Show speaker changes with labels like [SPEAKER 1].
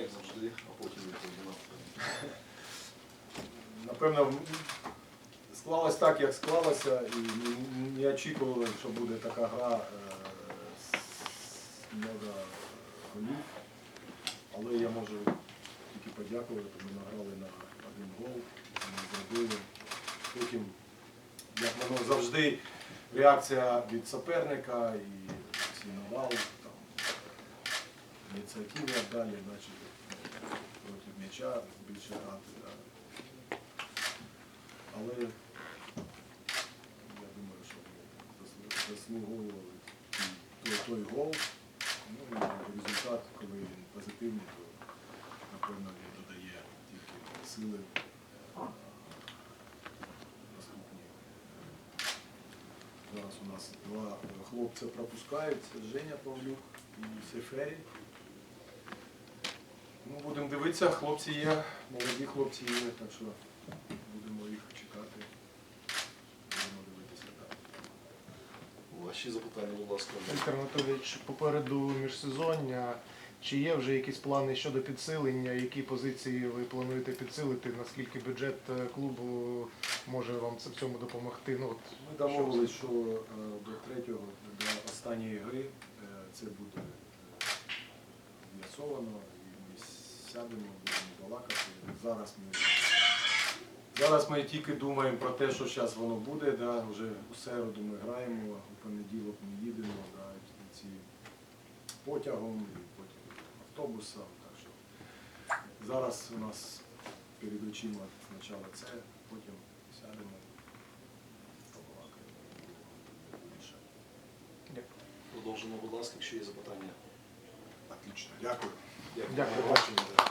[SPEAKER 1] як завжди, а потім відповімо.
[SPEAKER 2] Напевно, м, склалось так, як склалося, і не- не очікували, що буде така гра е, з много голів. Але я можу тільки подякувати, ми награли на один гол, ми зробили. Потім, як воно завжди, реакція від суперника і всі навал, там, ініціативи далі, значить, проти м'яча більше грати. Да. Але я думаю, що заслуговували той, той гол. Ну і результат, коли він позитивний, то напевно він додає тільки сили е, наступні. Зараз у нас два хлопця пропускають, Женя Павлюк і Сефері. Ну, будемо дивитися, хлопці є, молоді хлопці є, так що будемо їх чекати. Будемо дивитися далі.
[SPEAKER 1] Ваші запитання, будь ласка.
[SPEAKER 3] Віктор Анатолійович, попереду міжсезоння. Чи є вже якісь плани щодо підсилення? Які позиції ви плануєте підсилити? Наскільки бюджет е, клубу може вам це- в цьому допомогти? Ну, от,
[SPEAKER 2] Ми домовились, що е, до третього, до останньої гри е, це буде з'ясовано, сядемо, будемо балакати. Зараз ми, зараз ми тільки думаємо про те, що зараз воно буде. Да? Вже у середу ми граємо, у понеділок ми їдемо да? і ці потягом, і потім автобусом. Так що зараз у нас перед очима спочатку це, потім сядемо. побалакаємо.
[SPEAKER 1] Продовжимо, будь ласка, якщо є запитання.
[SPEAKER 2] Отлично, дякую.
[SPEAKER 1] Дякую.